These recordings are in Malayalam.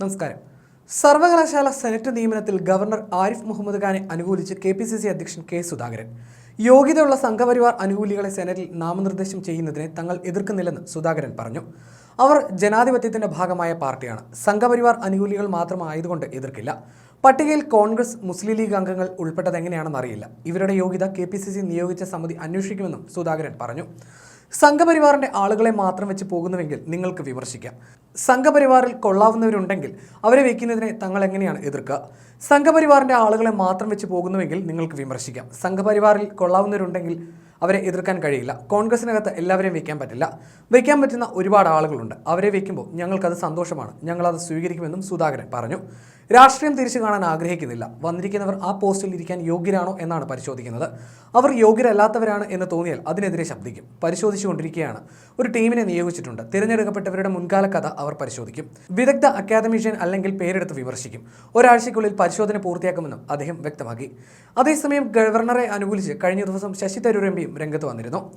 നമസ്കാരം. സർവകലാശാല സെനറ്റ് നിയമനത്തിൽ ഗവർണർ ആരിഫ് മുഹമ്മദ് ഖാനെ അനുകൂലിച്ച് കെ പി സി സി അധ്യക്ഷൻ കെ സുധാകരൻ. യോഗ്യതയുള്ള സംഘപരിവാർ അനുകൂലികളെ സെനറ്റിൽ നാമനിർദ്ദേശം ചെയ്യുന്നതിനെ തങ്ങൾ എതിർക്കുന്നില്ലെന്ന് സുധാകരൻ പറഞ്ഞു. അവർ ജനാധിപത്യത്തിന്റെ ഭാഗമായ പാർട്ടിയാണ്. സംഘപരിവാർ അനുകൂലികൾ മാത്രമായതുകൊണ്ട് എതിർക്കില്ല. പട്ടികയിൽ കോൺഗ്രസ് മുസ്ലിം ലീഗ് അംഗങ്ങൾ ഉൾപ്പെട്ടത് എങ്ങനെയാണെന്ന് അറിയില്ല ഇവരുടെ യോഗ്യത കെ നിയോഗിച്ച സമിതി അന്വേഷിക്കുമെന്നും സുധാകരൻ പറഞ്ഞു. സംഘപരിവാറിന്റെ ആളുകളെ മാത്രം വെച്ച് പോകുന്നുവെങ്കിൽ നിങ്ങൾക്ക് വിമർശിക്കാം. സംഘപരിവാറിൽ കൊള്ളാവുന്നവരുണ്ടെങ്കിൽ അവരെ വയ്ക്കുന്നതിനെ തങ്ങൾ എങ്ങനെയാണ് എതിർക്കുക? സംഘപരിവാറിന്റെ ആളുകളെ മാത്രം വെച്ച് പോകുന്നുവെങ്കിൽ നിങ്ങൾക്ക് വിമർശിക്കാം. സംഘപരിവാറിൽ കൊള്ളാവുന്നവരുണ്ടെങ്കിൽ അവരെ എതിർക്കാൻ കഴിയില്ല. കോൺഗ്രസിനകത്ത് എല്ലാവരെയും വയ്ക്കാൻ പറ്റില്ല. വയ്ക്കാൻ പറ്റുന്ന ഒരുപാട് ആളുകളുണ്ട്. അവരെ വയ്ക്കുമ്പോൾ ഞങ്ങൾക്കത് സന്തോഷമാണ്. ഞങ്ങളത് സ്വീകരിക്കുമെന്നും സുധാകരൻ പറഞ്ഞു. രാഷ്ട്രീയം തിരിച്ചു കാണാൻ ആഗ്രഹിക്കുന്നില്ല. വന്നിരിക്കുന്നവർ ആ പോസ്റ്റിൽ ഇരിക്കാൻ യോഗ്യരാണോ എന്നാണ് പരിശോധിക്കുന്നത്. അവർ യോഗ്യരല്ലാത്തവരാണ് എന്ന് തോന്നിയാൽ അതിനെതിരെ ശബ്ദിക്കും. പരിശോധിച്ചുകൊണ്ടിരിക്കുകയാണ്. ഒരു ടീമിനെ നിയോഗിച്ചിട്ടുണ്ട്. തിരഞ്ഞെടുക്കപ്പെട്ടവരുടെ മുൻകാല കഥ അവർ പരിശോധിക്കും. വിദഗ്ധ അക്കാദമിഷ്യൻ അല്ലെങ്കിൽ പേരെടുത്ത് വിമർശിക്കും. ഒരാഴ്ചയ്ക്കുള്ളിൽ പരിശോധന പൂർത്തിയാക്കുമെന്നും അദ്ദേഹം വ്യക്തമാക്കി. അതേസമയം ഗവർണറെ അനുകൂലിച്ച് കഴിഞ്ഞ ദിവസം ശശി തരൂർ എം രംഗത്ത് വന്നിരുന്നു.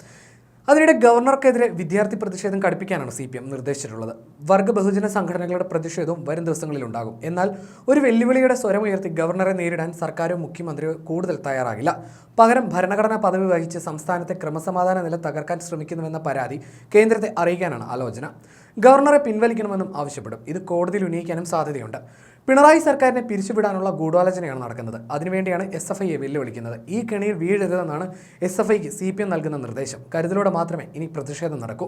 അതിനിടെ ഗവർണർക്കെതിരെ വിദ്യാർത്ഥി പ്രതിഷേധം കടുപ്പിക്കാനാണ് സി പി എം നിർദ്ദേശിച്ചിട്ടുള്ളത്. വർഗ ബഹുജന സംഘടനകളുടെ പ്രതിഷേധവും വരും ദിവസങ്ങളിൽ ഉണ്ടാകും എന്നാൽ ഒരു വെല്ലുവിളിയുടെ സ്വരമുയർത്തി ഗവർണറെ നേരിടാൻ സർക്കാരും മുഖ്യമന്ത്രിയോ കൂടുതൽ തയ്യാറാകില്ല. പകരം ഭരണഘടനാ പദവി വഹിച്ച് സംസ്ഥാനത്തെ ക്രമസമാധാന നില തകർക്കാൻ ശ്രമിക്കുന്നുവെന്ന പരാതി കേന്ദ്രത്തെ അറിയിക്കാനാണ് ആലോചന. ഗവർണറെ പിൻവലിക്കണമെന്നും ആവശ്യപ്പെടും. ഇത് കോടതിയിൽ ഉന്നയിക്കാനും സാധ്യതയുണ്ട്. പിണറായി സർക്കാരിനെ പിരിച്ചുവിടാനുള്ള ഗൂഢാലോചനയാണ് നടക്കുന്നത്. അതിനുവേണ്ടിയാണ് എസ് എഫ് ഐയെ വെല്ലുവിളിക്കുന്നത്. ഈ കെണിയിൽ വീഴരുതെന്നാണ് എസ് എഫ് ഐക്ക് സി പി എം നൽകുന്ന നിർദ്ദേശം. കരുതലോടെ മാത്രമേ ഇനി പ്രതിഷേധം നടക്കൂ.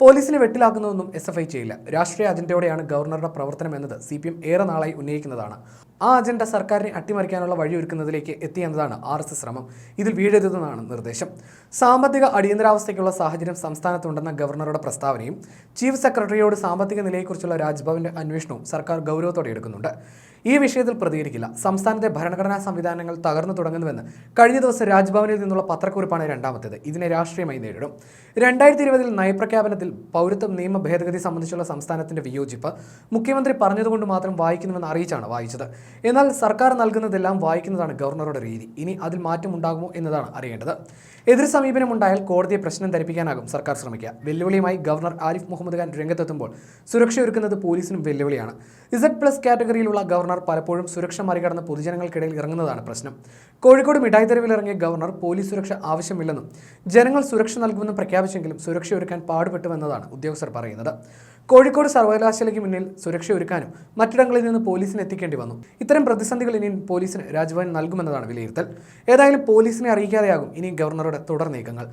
പോലീസിനെ വെട്ടിലാക്കുന്നതൊന്നും എസ് എഫ് ഐ ചെയ്യില്ല. രാഷ്ട്രീയ അജണ്ടയോടെയാണ് ഗവർണറുടെ പ്രവർത്തനം എന്നത് സി പി എം ഏറെ നാളായി ഉന്നയിക്കുന്നതാണ്. ആ അജണ്ട സർക്കാരിനെ അട്ടിമറിക്കാനുള്ള വഴിയൊരുക്കുന്നതിലേക്ക് എത്തിയെന്നതാണ് ആർ എസ് എസ് ശ്രമം. ഇതിൽ വീഴരുതെന്നാണ് നിർദ്ദേശം. സാമ്പത്തിക അടിയന്തരാവസ്ഥയ്ക്കുള്ള സാഹചര്യം സംസ്ഥാനത്തുണ്ടെന്ന ഗവർണറുടെ പ്രസ്താവനയും ചീഫ് സെക്രട്ടറിയോട് സാമ്പത്തിക നിലയെക്കുറിച്ചുള്ള രാജ്ഭവന്റെ അന്വേഷണവും സർക്കാർ ഗൗരവത്തോടെ എടുക്കുന്നുണ്ട്. ഈ വിഷയത്തിൽ പ്രതികരിക്കില്ല. സംസ്ഥാനത്തെ ഭരണഘടനാ സംവിധാനങ്ങൾ തകർന്നു തുടങ്ങുന്നുവെന്ന് കഴിഞ്ഞ ദിവസം രാജ്ഭവനിൽ നിന്നുള്ള പത്രക്കുറിപ്പാണ് രണ്ടാമത്തേത്. ഇതിനെ രാഷ്ട്രീയമായി നേരിടും. രണ്ടായിരത്തി ഇരുപതിൽ നയപ്രഖ്യാപനത്തിൽ പൗരത്വ നിയമ ഭേദഗതി സംബന്ധിച്ചുള്ള സംസ്ഥാനത്തിന്റെ വിയോജിപ്പ് മുഖ്യമന്ത്രി പറഞ്ഞതുകൊണ്ട് മാത്രം വായിക്കുന്നുവെന്ന് അറിയിച്ചാണ് വായിച്ചത്. എന്നാൽ സർക്കാർ നൽകുന്നതെല്ലാം വായിക്കുന്നതാണ് ഗവർണറുടെ രീതി. ഇനി അതിൽ മാറ്റം ഉണ്ടാകുമോ എന്നതാണ് അറിയേണ്ടത്. എതിർ സമീപനം ഉണ്ടായാൽ കോടതിയെ പ്രശ്നം ധരിപ്പിക്കാനാകും സർക്കാർ ശ്രമിക്കുക. വെല്ലുവിളിയുമായി ഗവർണർ ആരിഫ് മുഹമ്മദ് ഖാൻ രംഗത്തെത്തുമ്പോൾ സുരക്ഷ ഒരുക്കുന്നത് പോലീസിനും വെല്ലുവിളിയാണ്. ഇസഡ് പ്ലസ് കാറ്റഗറിയിലുള്ള ഗവർണർ പലപ്പോഴും സുരക്ഷ മറികടന്ന് പൊതുജനങ്ങൾക്കിടയിൽ ഇറങ്ങുന്നതാണ് പ്രശ്നം. കോഴിക്കോട് മിഠായി തെരുവിൽ ഇറങ്ങിയ ഗവർണർ പോലീസ് സുരക്ഷ ആവശ്യമില്ലെന്നും ജനങ്ങൾ സുരക്ഷ നൽകുമെന്നും പ്രഖ്യാപിച്ചെങ്കിലും സുരക്ഷ ഒരുക്കാൻ പാടുപെട്ടുവെന്നതാണ് ഉദ്യോഗസ്ഥർ പറയുന്നത്. കോഴിക്കോട് സർവകലാശാലയ്ക്ക് മുന്നിൽ സുരക്ഷ ഒരുക്കാനും മറ്റിടങ്ങളിൽ നിന്ന് പോലീസിനെ എത്തിക്കേണ്ടി വന്നു. ഇത്തരം പ്രതിസന്ധികൾ ഇനി പോലീസിന് രാജ്ഭവൻ നൽകുമെന്നതാണ് വിലയിരുത്തൽ. ഏതായാലും പോലീസിനെ അറിയിക്കാതെയാകും ഇനി ഗവർണറുടെ തുടർ നീക്കങ്ങൾ.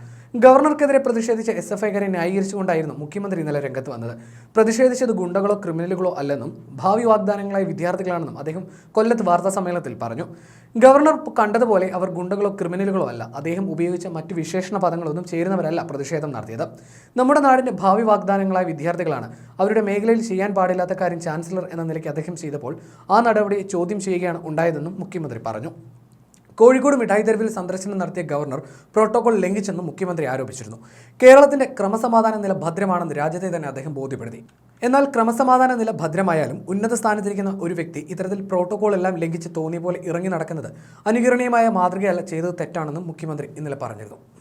ഗവർണർക്കെതിരെ പ്രതിഷേധിച്ച എസ് എഫ് ഐക്കാരെ ന്യായീകരിച്ചുകൊണ്ടായിരുന്നു മുഖ്യമന്ത്രി ഇന്നലെ രംഗത്ത് വന്നത്. പ്രതിഷേധിച്ചത് ഗുണ്ടകളോ ക്രിമിനലുകളോ അല്ലെന്നും ഭാവി വാഗ്ദാനങ്ങളായ വിദ്യാർത്ഥികളാണെന്നും അദ്ദേഹം കൊല്ലത്ത് വാർത്താ സമ്മേളനത്തിൽ പറഞ്ഞു. ഗവർണർ കണ്ടതുപോലെ അവർ ഗുണ്ടകളോ ക്രിമിനലുകളോ അല്ല. അദ്ദേഹം ഉപയോഗിച്ച മറ്റു വിശേഷണ പദങ്ങളൊന്നും ചേരുന്നവരല്ല പ്രതിഷേധം നടത്തിയത്. നമ്മുടെ നാടിന്റെ ഭാവി വാഗ്ദാനങ്ങളായ വിദ്യാർത്ഥികളാണ് അവരുടെ മേഖലയിൽ ചെയ്യാൻ പാടില്ലാത്ത കാര്യം ചാൻസലർ എന്ന നിലയ്ക്ക് അദ്ദേഹം ചെയ്തപ്പോൾ ആ നടപടി ചോദ്യം ചെയ്യുകയാണ് ഉണ്ടായതെന്നും മുഖ്യമന്ത്രി പറഞ്ഞു. കോഴിക്കോട് മിഠായി തെരുവിൽ സന്ദർശനം നടത്തിയ ഗവർണർ പ്രോട്ടോകോൾ ലംഘിച്ചെന്നും മുഖ്യമന്ത്രി ആരോപിച്ചിരുന്നു. കേരളത്തിന്റെ ക്രമസമാധാന നില ഭദ്രമാണെന്ന് രാജ്യത്തെ തന്നെ അദ്ദേഹം ബോധ്യപ്പെടുത്തി. എന്നാൽ ക്രമസമാധാന നില ഭദ്രമായാലും ഉന്നത സ്ഥാനത്തിരിക്കുന്ന ഒരു വ്യക്തി ഇത്തരത്തിൽ പ്രോട്ടോകോൾ എല്ലാം ലംഘിച്ച് തോന്നിയ പോലെ ഇറങ്ങി നടക്കുന്നത് അനുകരണീയമായ മാതൃകയല്ല ചെയ്തത് തെറ്റാണെന്നും മുഖ്യമന്ത്രി ഇന്നലെ പറഞ്ഞിരുന്നു.